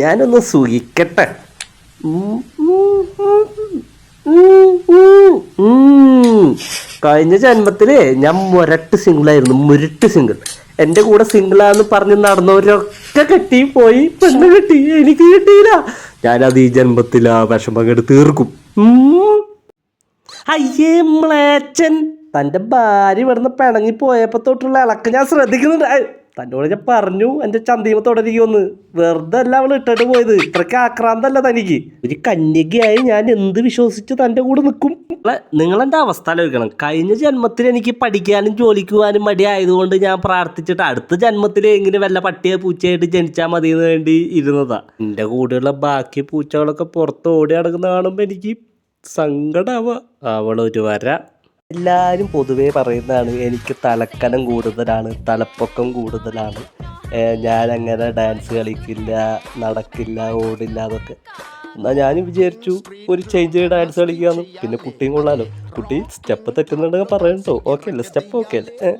ഞാനൊന്ന് സുഖിക്കട്ടെ. കഴിഞ്ഞ ജന്മത്തിൽ ഞാൻ മുരട്ട് സിംഗിളായിരുന്നു മുരട്ട് സിംഗിൾ. എന്റെ കൂടെ സിംഗിളാന്ന് പറഞ്ഞ് നടന്നവരൊക്കെ കെട്ടി പോയി പെണ്ണ് കെട്ടി എനിക്ക് കിട്ടിയില്ല. ഞാനത് ഈ ജന്മത്തിൽ ആ വിഷമം കണ്ട് തീർക്കും. അയ്യേ മ്ലേച്ചൻ തന്റെ ഭാര്യ ഇവിടുന്ന് പിണങ്ങി പോയപ്പോ തൊട്ടുള്ള ഇളക്ക് ഞാൻ ശ്രദ്ധിക്കുന്നുണ്ട്. തന്നോട് ഞാൻ പറഞ്ഞു എന്റെ ചന്തീമ തുടരുകയൊന്ന്. വെറുതെ അല്ല അവൾ ഇട്ടിട്ട് പോയത്. ഇത്രയ്ക്ക് ആക്രാന്തല്ല തനിക്ക്. ഒരു കന്യകയായി ഞാൻ എന്ത് വിശ്വസിച്ച് തന്റെ കൂടെ നിൽക്കും? നിങ്ങൾ എന്റെ അവസ്ഥ ആലോചിക്കണം. കഴിഞ്ഞ ജന്മത്തിൽ എനിക്ക് പഠിക്കാനും ജോലിക്ക് പോകാനും മടിയായതുകൊണ്ട് ഞാൻ പ്രാർത്ഥിച്ചിട്ട് അടുത്ത ജന്മത്തിൽ എങ്ങനെ വല്ല പട്ടിയെ പൂച്ചയായിട്ട് ജനിച്ചാൽ മതി എന്ന് വേണ്ടി ഇരുന്നതാ. എന്റെ കൂടെയുള്ള ബാക്കി പൂച്ചകളൊക്കെ പുറത്ത് ഓടി നടക്കുന്ന കാണുമ്പോൾ എനിക്ക് സങ്കടാവുക അവളൊരു വര എല്ലാവരും പൊതുവേ പറയുന്നതാണ് എനിക്ക് തലക്കനം കൂടുതലാണ് തലപ്പൊക്കം കൂടുതലാണ്. ഞാൻ അങ്ങനെ ഡാൻസ് കളിക്കില്ല നടക്കില്ല ഓടില്ല അതൊക്കെ. എന്നാൽ ഞാൻ വിചാരിച്ചു ഒരു ചേഞ്ച് ഡാൻസ് കളിക്കാന്ന്. പിന്നെ കുട്ടിയും കൊള്ളാലോ. കുട്ടി സ്റ്റെപ്പ് തെറ്റുന്നുണ്ടെങ്കിൽ പറയണ്ടോ? ഓക്കെ അല്ലേ? സ്റ്റെപ്പ് ഓക്കെ അല്ലേ.